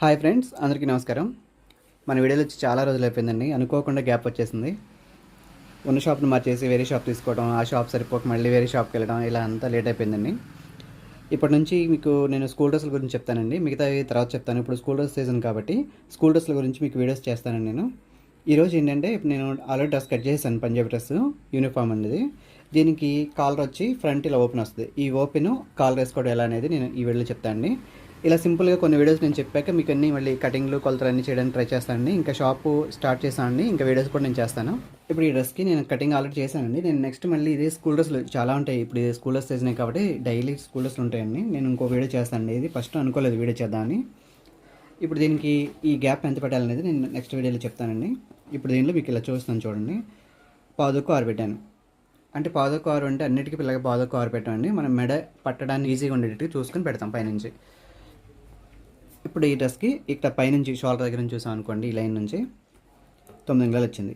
Hi friends అందరికీ నమస్కారం. మన వీడియోలో వచ్చి చాలా రోజులు అయిపోయిందండి అనుకోకుండా గ్యాప్ వచ్చేసింది. ఉన్న షాప్ని మార్చేసి వేరే షాప్ తీసుకోవడం ఆ షాప్ సరిపోక మళ్ళీ వేరే షాప్కి వెళ్ళడం ఇలా అంతా లేట్ అయిపోయిందండి. ఇప్పటి నుంచి మీకు నేను స్కూల్ డ్రెస్ల గురించి చెప్తానండి. మిగతా తర్వాత చెప్తాను. ఇప్పుడు స్కూల్ డ్రెస్ సీజన్ కాబట్టి స్కూల్ డ్రెస్ల గురించి మీకు వీడియోస్ చేస్తానండి నేను. ఈరోజు ఏంటంటే నేను ఆల్రెడీ డ్రెస్ కట్ చేసాను పంజాబీ డ్రెస్ యూనిఫామ్ అనేది దీనికి కాలర్ వచ్చి ఫ్రంట్ ఇలా ఓపెన్ వస్తుంది. ఈ ఓపెన్ కాలర్ వేసుకోవడం ఎలా అనేది నేను ఈ వీడియోలో చెప్తానండి. ఇలా సింపుల్గా కొన్ని వీడియోస్ నేను చెప్పాక మీకు అన్ని మళ్ళీ కటింగ్లు కొలతలు అన్నీ చేయడానికి ట్రై చేస్తానండి. ఇంకా షాపు స్టార్ట్ చేశానండి. ఇంకా వీడియోస్ కూడా నేను చేస్తాను. ఇప్పుడు ఈ డ్రెస్కి నేను కటింగ్ ఆల్రెడీ చేశానండి. నేను నెక్స్ట్ మళ్ళీ ఇదే స్కూల్ డ్రెస్లు చాలా ఉంటాయి. ఇప్పుడు ఇదే స్కూల్ డ్రెస్ చేసినాయి కాబట్టి డైలీ స్కూల్ డ్రెస్లు ఉంటాయండి. నేను ఇంకో వీడియో చేస్తానండి. ఇది ఫస్ట్ అనుకోలేదు వీడియో చేద్దామని. ఇప్పుడు దీనికి ఈ గ్యాప్ ఎంత పెట్టాలనేది నేను నెక్స్ట్ వీడియోలో చెప్తానండి. ఇప్పుడు దీనిలో మీకు ఇలా చూస్తాను చూడండి. పాదుకు ఆరు పెట్టాను. అంటే పాదకు ఆరు అంటే అన్నిటికీ పిల్లగా పాదకు ఆరు పెట్టండి మనం మెడ పట్టడానికి ఈజీగా ఉండేటట్టు చూసుకొని పెడతాం పైనుంచి. ఇప్పుడు ఈ డ్రెస్కి ఇక్కడ పైనుంచి షోల్డర్ దగ్గర నుంచి చూసాం అనుకోండి ఈ లైన్ నుంచి తొమ్మిది అంగుళాలు వచ్చింది.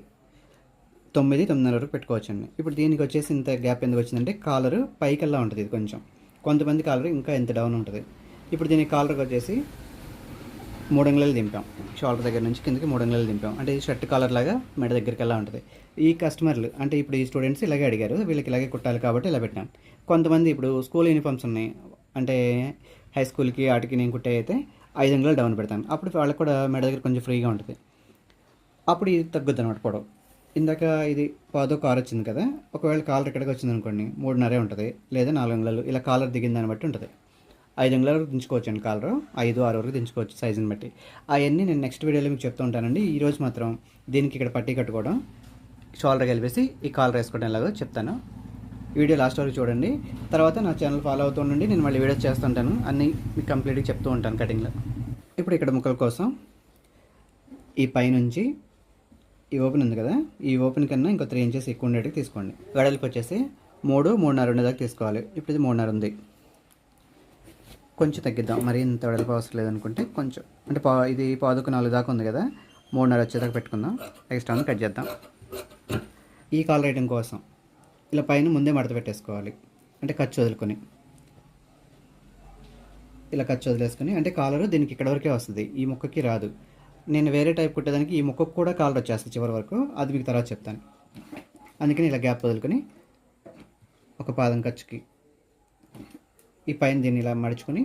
తొమ్మిది తొమ్మిదిన్నర వరకు పెట్టుకోవచ్చండి. ఇప్పుడు దీనికి వచ్చేసి ఇంత గ్యాప్ ఎందుకు వచ్చిందంటే కాలర్ పైకెల్లా ఉంటుంది ఇది కొంచెం. కొంతమంది కాలర్ ఇంకా ఎంత డౌన్ ఉంటుంది. ఇప్పుడు దీని కాలర్కి వచ్చేసి మూడు అంగుళాలు దింపాం. షోల్డర్ దగ్గర నుంచి కిందకి మూడు అంగుళాలు దింపాం. అంటే ఇది షర్ట్ కాలర్ లాగా మెడ దగ్గరికి ఎలా ఉంటుంది. ఈ కస్టమర్లు అంటే ఇప్పుడు ఈ స్టూడెంట్స్ ఇలాగే అడిగారు వీళ్ళకి ఇలాగే కుట్టాలి కాబట్టి ఇలా పెట్టాం. కొంతమంది ఇప్పుడు స్కూల్ యూనిఫామ్స్ ఉన్నాయి. అంటే హై స్కూల్కి వాటికి నేను కుట్టే అయితే ఐదు అంగుళాలు డౌన్ పెడతాను. అప్పుడు వాళ్ళకి కూడా మెడ దగ్గర కొంచెం ఫ్రీగా ఉంటుంది. అప్పుడు ఇది తగ్గుద్ది అనమాట పొడవు. ఇందాక ఇది పాదో కార్ వచ్చింది కదా ఒకవేళ కాలర్ ఇక్కడికి వచ్చింది అనుకోండి మూడున్నరే ఉంటుంది లేదా నాలుగు అంగుళాలు ఇలా కాలర్ దిగిన దాన్ని బట్టి ఉంటుంది. ఐదు అంగుళాల వరకు దించుకోవచ్చు అండి కాలర్. ఐదు ఆరు వరకు దించుకోవచ్చు సైజుని బట్టి. అవన్నీ నేను నెక్స్ట్ వీడియోలో మీకు చెప్తూ ఉంటానండి. ఈరోజు మాత్రం దీనికి ఇక్కడ పట్టీ కట్టుకోవడం షోల్డర్ కలిపేసి ఈ కాలర్ వేసుకోవడం ఎలాగో చెప్తాను. వీడియో లాస్ట్ వరకు చూడండి. తర్వాత నా ఛానల్ ఫాలో అవుతూ ఉండండి. నేను మళ్ళీ వీడియోస్ చేస్తుంటాను. అన్నీ మీకు కంప్లీట్గా చెప్తూ ఉంటాను కటింగ్లో ఇప్పుడు ఇక్కడ ముక్కల కోసం ఈ పైనుంచి ఈ ఓపెన్ ఉంది కదా. ఈ ఓపెన్ కన్నా ఇంకో త్రీ ఇంచెస్ ఎక్కువ ఉండేటివి తీసుకోండి. వెడల్పు వచ్చేసి మూడు మూడున్నర ఉండేదాకా తీసుకోవాలి. ఇప్పుడు ఇది మూడున్నర ఉంది. కొంచెం తగ్గిద్దాం. మరి ఇంత వెడల్పు అవసరం లేదనుకుంటే కొంచెం. అంటే పా ఇది పాదుకు నాలుగు దాకా ఉంది కదా. మూడున్నర వచ్చేదాకా పెట్టుకుందాం. ఎక్స్ట్రా కట్ చేద్దాం. ఈ కాల్ రైటింగ్ కోసం ఇలా పైన ముందే మడత పెట్టేసుకోవాలి. అంటే ఖర్చు వదులుకొని. ఇలా ఖర్చు వదిలేసుకొని అంటే కాలర్ దీనికి ఇక్కడ వరకే వస్తుంది. ఈ ముక్కకి రాదు. నేను వేరే టైప్ కుట్టేదానికి ఈ ముక్కకు కూడా కాలర్ వచ్చేస్తుంది చివరి వరకు. అది మీకు తర్వాత చెప్తాను. అందుకని ఇలా గ్యాప్ వదులుకొని ఒక పాదం ఖర్చుకి ఈ పైన దీన్ని ఇలా మడుచుకొని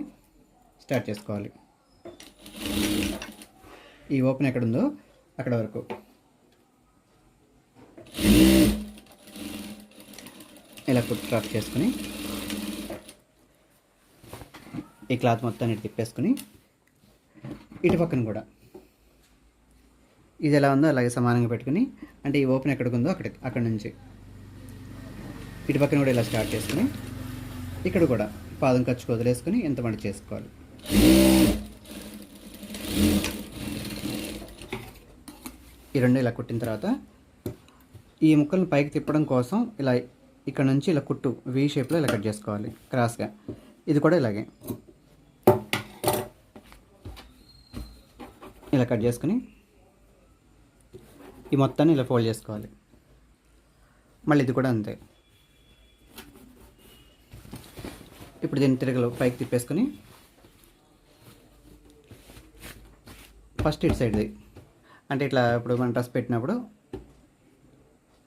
స్టార్ట్ చేసుకోవాలి. ఈ ఓపెన్ ఎక్కడ ఉందో అక్కడ వరకు. ఇలా ఫుట్ క్రాఫ్ట్ చేసుకుని ఈ క్లాత్ మొత్తాన్ని ఇటు తిప్పేసుకుని ఇటు పక్కన కూడా. ఇది ఎలా ఉందో అలాగే సమానంగా పెట్టుకుని అంటే ఈ ఓపెన్ ఎక్కడికి ఉందో అక్కడ అక్కడ నుంచి. ఇటు పక్కన కూడా ఇలా స్టార్ట్ చేసుకుని ఇక్కడ కూడా పాదం ఖర్చుకు వదిలేసుకుని ఎంత మంట చేసుకోవాలి. ఈ రెండు ఇలా కుట్టిన తర్వాత ఈ ముక్కలను పైకి తిప్పడం కోసం ఇలా ఇక్కడ నుంచి ఇలా కుట్టు వి షేప్లో ఇలా కట్ చేసుకోవాలి. క్రాస్గా ఇది కూడా ఇలాగే. ఇలా కట్ చేసుకుని ఈ మొత్తాన్ని ఇలా ఫోల్డ్ చేసుకోవాలి. మళ్ళీ ఇది కూడా అంతే. ఇప్పుడు దీన్ని తిరగలు పైకి తిప్పేసుకొని ఫస్ట్ ఇటు సైడ్ది అంటే ఇట్లా ఇప్పుడు మనం డ్రెస్ పెట్టినప్పుడు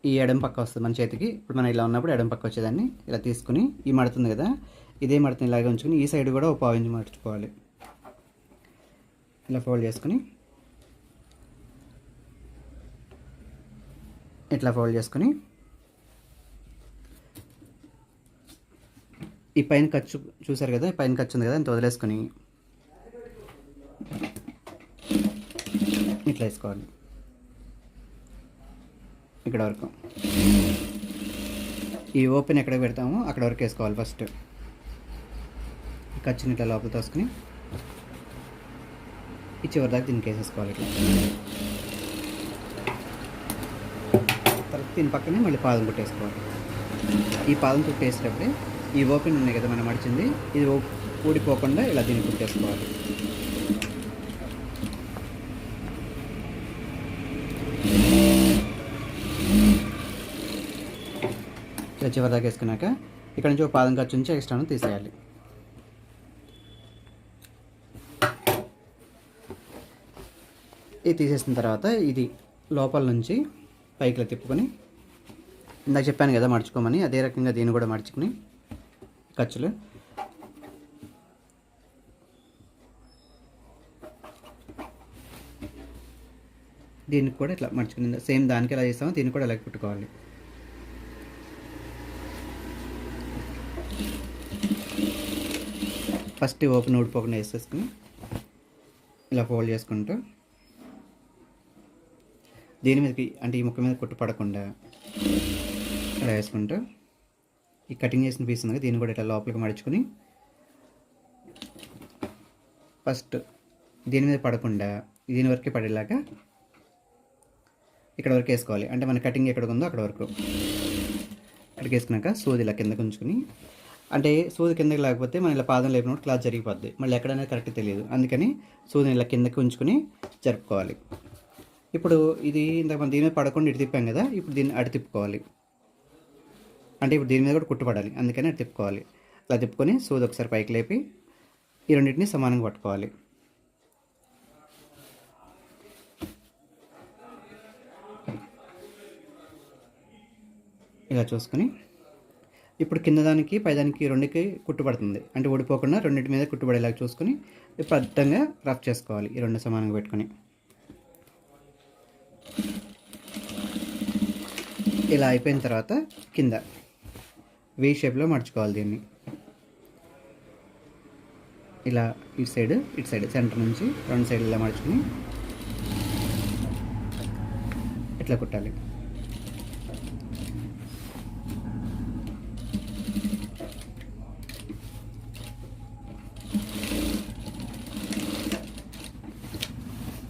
ఈ ఎడం పక్క వస్తుంది మన చేతికి. ఇప్పుడు మనం ఇలా ఉన్నప్పుడు ఎడం పక్క వచ్చేదాన్ని. ఇలా తీసుకుని ఈ మడుతుంది కదా ఇదే మడుతుంది ఇలాగే ఉంచుకుని ఈ సైడ్ కూడా ఒక పావు ఇంచు మర్చుకోవాలి. ఇలా ఫోల్డ్ చేసుకుని ఇట్లా ఫోల్డ్ చేసుకుని ఈ పైన ఖర్చు చూసారు కదా ఈ పైన ఖర్చు ఉంది కదా ఇంత వదిలేసుకొని ఇట్లా వేసుకోవాలి. ఇక్కడ వరకు. ఈ ఓపెన్ ఎక్కడ పెడతామో అక్కడ వరకు వేసుకోవాలి ఫస్ట్. ఖర్చుని ఇట్లా లోపల తోసుకుని ఈ చివరి దాకా దీనికి వేసేసుకోవాలి ఇట్లా. తర్వాత దీని పక్కనే మళ్ళీ పాదం కుట్టేసుకోవాలి ఈ పాదం కుట్టేసేటప్పుడే ఈ ఓపెన్ ఉన్నాయి కదా మనం మడిచింది ఇది ఊడిపోకుండా ఇలా దీన్ని కుట్టేసుకోవాలి ఇలా చివరి దాకా వేసుకున్నాక ఇక్కడ నుంచి ఒక పాదం ఖర్చు నుంచి ఎక్స్ట్రాను తీసేయాలి. ఇది తీసేసిన తర్వాత ఇది లోపల నుంచి పైకి తిప్పుకొని ఇందాక చెప్పాను కదా మడుచుకోమని అదే రకంగా దీన్ని కూడా మడుచుకుని ఖర్చులు. దీనికి కూడా ఇట్లా మడుచుకుని సేమ్ దానికి ఎలా చేస్తామో దీన్ని కూడా అలాగే పెట్టుకోవాలి ఫస్ట్ ఓపెన్ ఊడిపోకుండా వేసేసుకుని ఇలా ఫోల్డ్ చేసుకుంటూ దీని మీదకి అంటే ఈ ముక్క మీద కుట్టు పడకుండా ఇలా వేసుకుంటూ ఈ కటింగ్ చేసిన పీస్ ఉంది దీన్ని కూడా ఇట్లా లోపలికి మడుచుకుని ఫస్ట్ దీని మీద పడకుండా దీని వరకే పడేలాగా ఇక్కడ వరకు వేసుకోవాలి. అంటే మన కటింగ్ ఎక్కడ ఉందో అక్కడ వరకు. అక్కడికి వేసుకున్నాక సూది ఇలా కిందకు ఉంచుకుని అంటే సూది కిందకి లేకపోతే మనం ఇలా పాదం లేపినప్పుడు క్లాత్ జరిగిపోద్ది. మళ్ళీ ఎక్కడనేది కరెక్ట్ తెలియదు. అందుకని సూదిని ఇలా కిందకి ఉంచుకుని జరుపుకోవాలి. ఇప్పుడు ఇది ఇంతకు మనం దీని మీద పడకుండా ఇటు తిప్పాం కదా ఇప్పుడు దీన్ని అటు తిప్పుకోవాలి. అంటే ఇప్పుడు దీని మీద కూడా కుట్టుపడాలి. అందుకని అటు తిప్పుకోవాలి. అలా తిప్పుకొని సూది ఒకసారి పైకి లేపి ఈ రెండింటిని సమానంగా పట్టుకోవాలి. ఇలా చూసుకొని ఇప్పుడు కింద దానికి పైదానికి రెండుకి కుట్టుపడుతుంది అంటే ఊడిపోకుండా రెండింటి మీద కుట్టుపడేలాగా చూసుకొని ఇప్పుడు అడ్డంగా రఫ్ చేసుకోవాలి ఈ రెండు సమానంగా పెట్టుకొని. ఇలా అయిపోయిన తర్వాత కింద వీ షేప్లో మడుచుకోవాలి దీన్ని. ఇలా ఇటు సైడ్ ఇటు సైడ్ సెంటర్ నుంచి రెండు సైడ్ ఇలా మడుచుకుని ఇట్లా కుట్టాలి.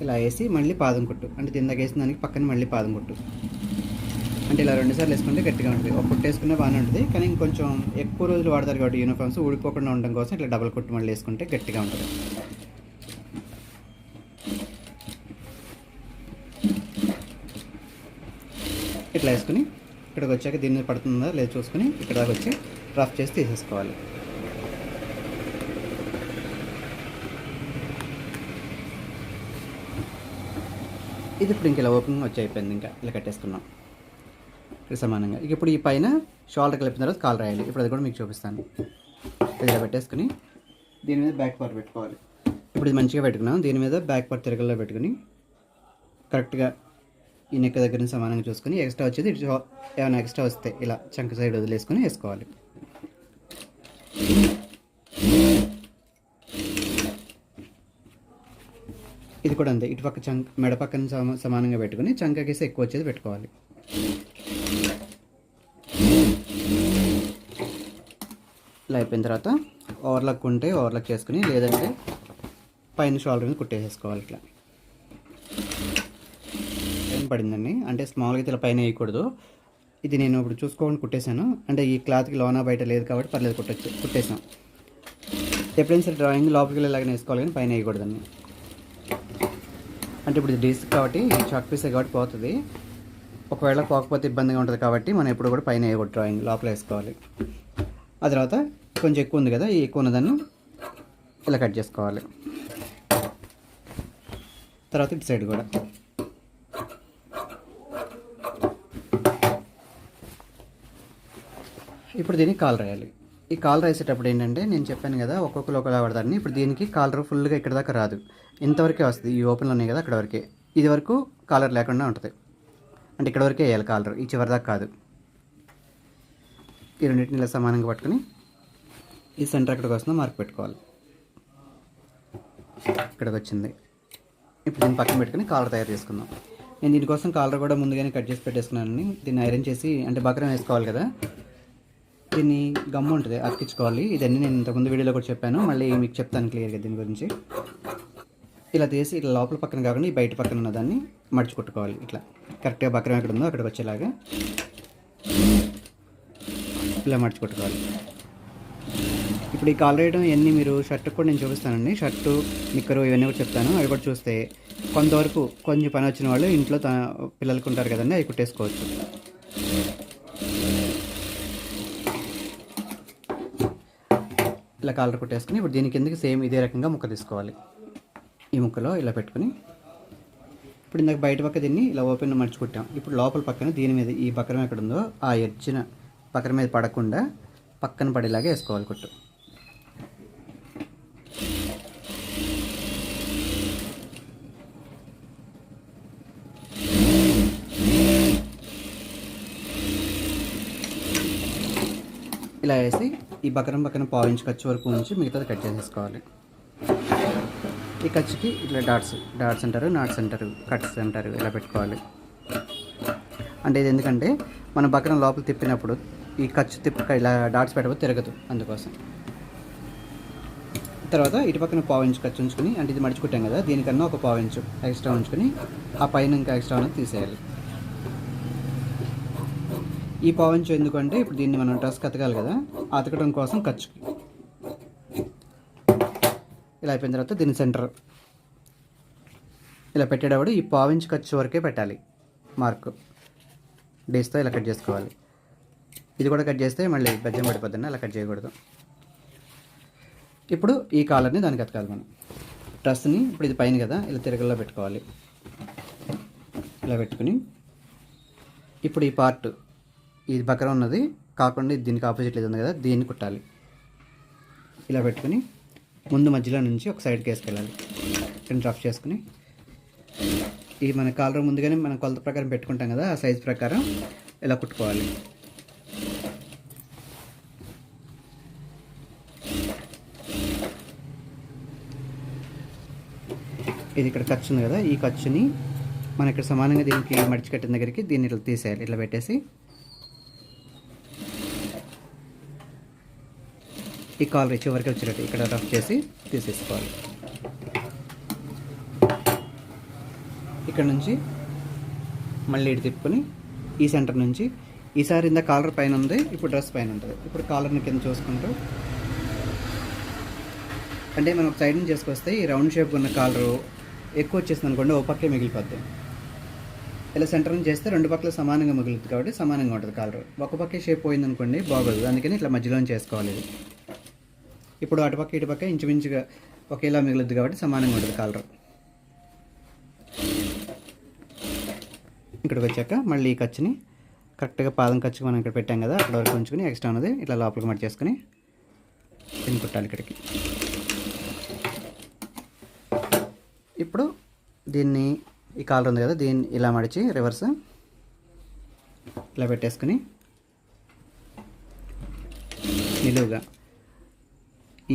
ఇలా వేసి మళ్ళీ పాదం కుట్టు. అంటే కిందకి వేసిన దానికి పక్కన మళ్ళీ పాదం కుట్టు. అంటే ఇలా రెండుసార్లు వేసుకుంటే గట్టిగా ఉంటుంది. ఒక కుట్టు బాగానే ఉంటుంది. కానీ ఇంకొంచెం ఎక్కువ రోజులు వాడతారు కాబట్టి యూనిఫామ్స్ ఊడిపోకుండా ఉండడం కోసం ఇట్లా డబల్ కుట్టు మళ్ళీ వేసుకుంటే గట్టిగా ఉంటుంది. ఇట్లా వేసుకుని ఇక్కడికి వచ్చాక దీని మీద పడుతుందా లేదు చూసుకుని ఇక్కడ దాకా వచ్చి రఫ్ చేసి తీసేసుకోవాలి. ఇది ఇప్పుడు ఇంక ఇలా ఓపెనింగ్ వచ్చి అయిపోయింది ఇంకా ఇలా కట్టేసుకున్నాం. ఇక్కడ సమానంగా. ఇక ఇప్పుడు ఈ పైన షోల్డర్ కలిపిన తర్వాత కాల్ రాయాలి. ఇప్పుడు అది కూడా మీకు చూపిస్తాను. ఇలా పెట్టేసుకుని దీని మీద బ్యాక్ పార్ట్ పెట్టుకోవాలి. ఇప్పుడు ఇది మంచిగా పెట్టుకున్నాం. దీని మీద బ్యాక్ పార్ట్ తిరగల్లో పెట్టుకుని కరెక్ట్గా ఈ నెక్క దగ్గర నుంచి సమానంగా చూసుకుని ఎక్స్ట్రా వచ్చేది ఇటు ఏమైనా ఎక్స్ట్రా వస్తే ఇలా చంక సైడ్ వదిలేసుకొని వేసుకోవాలి. ఇది కూడా అంతే. ఇటు పక్క చంక మెడ పక్కన సమానంగా పెట్టుకుని చంకకేసి ఎక్కువ వచ్చేది పెట్టుకోవాలి. ఇలా అయిపోయిన తర్వాత ఓవర్లక్ ఉంటే ఓవర్లక్ చేసుకుని లేదంటే పైన షోల్డర్ మీద కుట్టేసేసుకోవాలి ఇట్లా. ఏం పడిందండి? అంటే స్మాల్గా అయితే ఇలా పైన వేయకూడదు. ఇది నేను ఇప్పుడు చూసుకోకుండా కుట్టేశాను. అంటే ఈ క్లాత్కి లోనా బయట లేదు కాబట్టి పర్లేదు కుట్టచ్చు కుట్టేసాం ఎప్పుడైనా సరే డ్రాయింగ్ లోపలికి వెళ్ళేలాగా వేసుకోవాలి కానీ పైన వేయకూడదండి. అంటే ఇప్పుడు ఇది డిస్క్ కాబట్టి చాక్ పీస్ కాబట్టి పోతుంది. ఒకవేళ పోకపోతే ఇబ్బందిగా ఉంటుంది కాబట్టి మనం ఎప్పుడు కూడా పైన వేయకూడదు డ్రాయింగ్ లోపల వేసుకోవాలి. ఆ తర్వాత కొంచెం ఎక్కువ ఉంది కదా ఈ ఎక్కువ ఉన్నదాన్ని ఇలా కట్ చేసుకోవాలి. తర్వాత ఇటు సైడ్ కూడా. ఇప్పుడు దీనికి కాల్ రాయాలి ఈ కాల్ రాసేటప్పుడు ఏంటంటే నేను చెప్పాను కదా ఒక్కొక్కరు ఒకలా పడతారని ఇప్పుడు దీనికి కాలర్ ఫుల్గా ఇక్కడ దాకా రాదు. ఇంతవరకే వస్తుంది. ఈ ఓపెన్లో ఉన్నాయి కదా అక్కడ వరకే. ఇది వరకు కాలర్ లేకుండా ఉంటుంది. అంటే ఇక్కడ వరకే వేయాలి కాలర్. ఈ చివరి దాకా కాదు. ఈ రెండింటిని ఇలా సమానంగా పట్టుకుని ఈ సెంటర్ ఎక్కడికి వస్తుందో మార్క్ పెట్టుకోవాలి. ఇక్కడికి వచ్చింది. ఇప్పుడు దీన్ని పక్కన పెట్టుకుని కాలర్ తయారు చేసుకుందాం. నేను దీనికోసం కాలర్ కూడా ముందుగానే కట్ చేసి పెట్టేసుకున్నాను దీన్ని ఐరన్ చేసి అంటే బకరం వేసుకోవాలి కదా. దీన్ని గమ్ము ఉంటుంది అతికించుకోవాలి. ఇదన్నీ నేను ఇంతకుముందు వీడియోలో కూడా చెప్పాను. మళ్ళీ మీకు చెప్తాను క్లియర్గా దీని గురించి. ఇలా తీసి ఇట్లా లోపల పక్కన కాకుండా ఈ బయట పక్కన ఉన్న దాన్ని మడిచి కొట్టుకోవాలి. ఇట్లా కరెక్ట్గా బక్రం ఎక్కడ ఉందో అక్కడికి వచ్చేలాగా ఇలా మడిచి కొట్టుకోవాలి. ఇప్పుడు ఈ కాల్ రేయడం ఇవన్నీ మీరు షర్ట్ కూడా నేను చూపిస్తానండి. షర్టు నిక్కరు ఇవన్నీ కూడా చెప్తాను. అవి కూడా చూస్తే కొంతవరకు కొంచెం పని వచ్చిన వాళ్ళు ఇంట్లో పిల్లలకు ఉంటారు కదండి అవి కుట్టేసుకోవచ్చు. ఇలా కాలర్ కొట్టేసుకుని ఇప్పుడు దీని కిందకి సేమ్ ఇదే రకంగా ముక్క తీసుకోవాలి. ఈ ముక్కలో ఇలా పెట్టుకుని ఇప్పుడు ఇందాక బయట పక్క దీన్ని ఇలా ఓపెన్ మర్చుకుంటాం ఇప్పుడు లోపల పక్కన దీని మీద ఈ బకరం ఎక్కడ ఉందో ఆ ఎర్చిన బకరం మీద పడకుండా పక్కన పడేలాగా వేసుకోవాలి కుట్టు. ఇలా వేసి ఈ బకరం పక్కన పావు ఇంచ్ ఖర్చు వరకు ఉంచి మిగతాది కట్ చేసేసుకోవాలి. ఈ ఖర్చుకి ఇట్లా డాట్స్ డాట్స్ అంటారు నాట్స్ అంటారు కట్స్ అంటారు ఇలా పెట్టుకోవాలి. అంటే ఇది ఎందుకంటే మన బకరం లోపల తిప్పినప్పుడు ఈ ఖర్చు తిప్పి ఇలా డాట్స్ పెట్టకపోతే తిరగదు అందుకోసం. తర్వాత ఇటు పక్కన పావు ఇంచు ఖర్చు ఉంచుకొని అంటే ఇది మడుచుకుంటాం కదా దీనికన్నా ఒక పావు ఇంచు ఎక్స్ట్రా ఉంచుకొని ఆ పైన ఇంకా ఎక్స్ట్రా అనేది తీసేయాలి. ఈ పావు ఇంచు ఎందుకంటే ఇప్పుడు దీన్ని మనం డ్రెస్ కతకాలి కదా అతకడం కోసం ఖర్చుకి ఇలా అయిపోయిన తర్వాత దీని సెంటర్. ఇలా పెట్టేటప్పుడు ఈ పావు ఇంచు ఖర్చు వరకే పెట్టాలి మార్క్. డేస్తో ఇలా కట్ చేసుకోవాలి. ఇది కూడా కట్ చేస్తే మళ్ళీ బెజ్జం పడిపోద్దని అలా కట్ చేయకూడదు. ఇప్పుడు ఈ కాలర్ని దానికి అతకాలి మనం. డ్రెస్ని ఇప్పుడు ఇది పైన కదా ఇలా తిరగల్లో పెట్టుకోవాలి. ఇలా పెట్టుకుని ఇప్పుడు ఈ పార్ట్ ఇది పక్కన ఉన్నది. కాకుండా దీనికి ఆపోజిట్ లేదు ఉంది కదా దీన్ని కుట్టాలి. ఇలా పెట్టుకుని ముందు మధ్యలో నుంచి ఒక సైడ్కి వేసుకెళ్ళాలి. రెండు డ్రాప్ చేసుకుని. ఈ మన కాలర్ ముందుగానే మనం కొలత ప్రకారం పెట్టుకుంటాం కదా ఆ సైజ్ ప్రకారం ఇలా కుట్టుకోవాలి. ఇది ఇక్కడ ఖర్చు ఉంది కదా ఈ ఖర్చుని మనం ఇక్కడ సమానంగా దీనికి మడిచి కట్టిన దగ్గరికి దీన్ని ఇట్లా తీసేయాలి. ఇట్లా పెట్టేసి ఈ కాలర్ చివరికి వచ్చినట్టు ఇక్కడ రఫ్ చేసి తీసేసుకోవాలి. ఇక్కడ నుంచి మళ్ళీ ఇటు తిప్పుకొని ఈ సెంటర్ నుంచి ఈసారి ఇంత కాలర్ పైన ఉంది ఇప్పుడు డ్రెస్ పైన ఉంటుంది. ఇప్పుడు కాలర్ని కింద చూసుకుంటూ అంటే మనం ఒక సైడ్ నుంచి చేసుకొస్తే ఈ రౌండ్ షేప్ ఉన్న కాలరు ఎక్కువ వచ్చేసింది అనుకోండి ఓ పక్కే మిగిలిపోద్ది. ఇలా సెంటర్ నుంచి చేస్తే రెండు పక్కల సమానంగా మిగులుతుంది కాబట్టి సమానంగా ఉంటుంది కాలర్. ఒక పక్కే షేప్ పోయింది అనుకోండి బాగోదు. అందుకని ఇట్లా మధ్యలో చేసుకోవాలి ఇప్పుడు అటుపక్క ఇటుపక్క ఇంచుమించుగా ఒకేలా మిగులుద్ది కాబట్టి సమానంగా ఉంటుంది కాలర్. ఇక్కడికి వచ్చాక మళ్ళీ ఈ ఖర్చుని కరెక్ట్గా పాదం ఖర్చుకి మనం ఇక్కడ పెట్టాం కదా అక్కడ వరకు ఉంచుకుని ఎక్స్ట్రా ఉన్నది ఇట్లా లోపలికి మట్టి చేసుకుని పిన్ కుట్టాలి ఇక్కడికి. ఇప్పుడు దీన్ని ఈ కాలర్ ఉంది కదా దీన్ని ఇలా మడిచి రివర్స్ ఇలా పెట్టేసుకుని నిలువుగా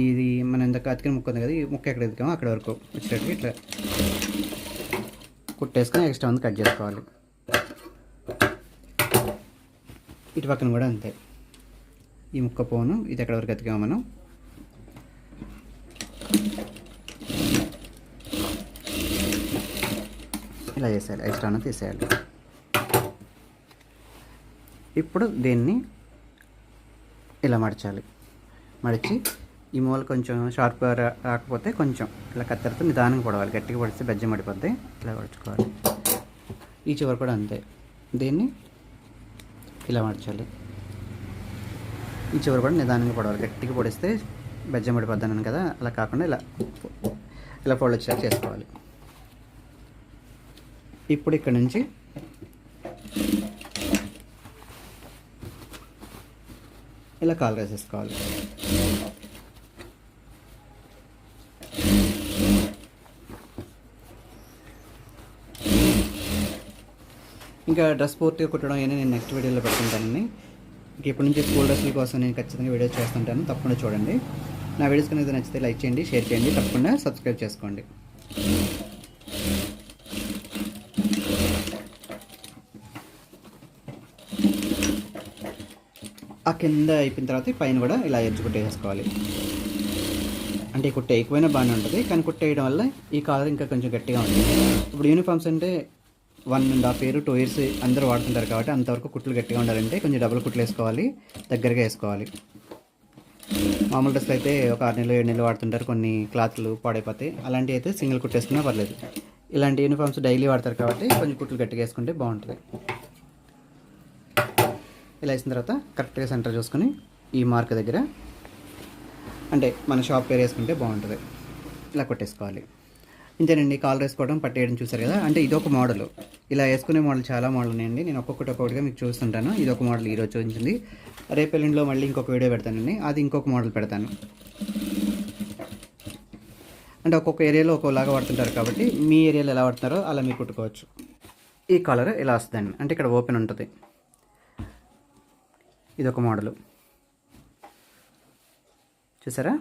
ఇది మనం ఇందాక అతికిన ముక్క ఉంది కదా ఈ ముక్క ఎక్కడ ఎదుకామో అక్కడ వరకు వచ్చేటట్టు ఇట్లా కుట్టేసుకొని ఎక్స్ట్రా ఉంది కట్ చేసుకోవాలి. ఇటు పక్కన కూడా అంతే. ఈ ముక్క పోను ఇది ఎక్కడ వరకు ఎతికామో మనం. ఇలా చేసేయాలి ఎక్స్ట్రాను తీసేయాలి. ఇప్పుడు దీన్ని ఇలా మడచాలి. మడిచి ఈ మూల కొంచెం షార్ప్గా రాకపోతే కొంచెం ఇలా కత్తెరతో నిదానంగా పొడవాలి. గట్టిగా పడితే బెజ్జం పడిపోద్ది. ఇలా పడుచుకోవాలి ఈ చివరి కూడా అంతే. దీన్ని ఇలా మడచాలి. ఈ చివరి కూడా నిదానంగా పొడవాలి. గట్టిగా పొడిస్తే బెజ్జం పడిపోద్దాను కదా. అలా కాకుండా ఇలా ఇలా ఫోల్డ్ వచ్చేలా చేసుకోవాలి. ఇప్పుడు ఇక్కడ నుంచి ఇలా కాల్ వేసేసుకోవాలి ఇంకా డ్రెస్ పూర్తిగా కుట్టడం అయినా నేను నెక్స్ట్ వీడియోలో పెట్టుకుంటానండి ఇంక ఇప్పటి నుంచి స్కూల్ డ్రెస్సుల కోసం నేను ఖచ్చితంగా వీడియోస్ చేస్తుంటాను. తప్పకుండా చూడండి. నా వీడియోస్ కనుక నచ్చితే లైక్ చేయండి షేర్ చేయండి తప్పకుండా సబ్స్క్రైబ్ చేసుకోండి. ఆ కింద అయిపోయిన తర్వాత పైన కూడా ఇలా ఎడ్జ్ కుట్టేసుకోవాలి. అంటే ఈ కుట్ట ఎక్కువైనా బాగానే ఉంటుంది కానీ కుట్ట వేయడం వల్ల ఈ కాలర్ ఇంకా కొంచెం గట్టిగా ఉంటుంది. ఇప్పుడు యూనిఫామ్స్ అంటే one and half year two years అందరూ వాడుతుంటారు కాబట్టి అంతవరకు కుట్లు గట్టిగా ఉండాలంటే కొంచెం డబుల్ కుట్లు వేసుకోవాలి దగ్గరగా వేసుకోవాలి. మామూలు డ్రెస్లు అయితే ఒక ఆరు నెలలు ఏడు నెలలు వాడుతుంటారు కొన్ని క్లాత్లు పాడైపోతాయి. అలాంటివి అయితే సింగిల్ కుట్టేసుకున్నా పర్లేదు. ఇలాంటి యూనిఫామ్స్ డైలీ వాడతారు కాబట్టి కొంచెం కుట్లు గట్టిగా వేసుకుంటే బాగుంటుంది. ఇలా వేసిన తర్వాత కరెక్ట్గా సెంటర్ చూసుకొని ఈ మార్క్ దగ్గర అంటే మన షాప్ పేరు వేసుకుంటే బాగుంటుంది. ఇలా కొట్టేసుకోవాలి. ఇంతేనండి కాలర్ వేసుకోవడం పట్టేయడం చూసారు కదా? అంటే ఇదొక మోడల్. ఇలా వేసుకునే మోడల్ చాలా మోడల్ ఉన్నాయండి నేను ఒక్కొక్కటి ఒక్కొక్కటిగా మీకు చూస్తుంటాను. ఇది ఒక మోడల్ ఈరోజు చూపించింది. రేపు ఎల్లుండిలో మళ్ళీ ఇంకొక వీడియో పెడతానండి. అది ఇంకొక మోడల్ పెడతాను. అంటే ఒక్కొక్క ఏరియాలో ఒక్కోలాగా వాడుతుంటారు కాబట్టి మీ ఏరియాలో ఎలా వాడుతున్నారో అలా మీరు కుట్టుకోవచ్చు. ఈ కలర్ ఇలా వస్తుందండి. అంటే ఇక్కడ ఓపెన్ ఉంటుంది. ఇది ఒక మోడలు. చూసారా?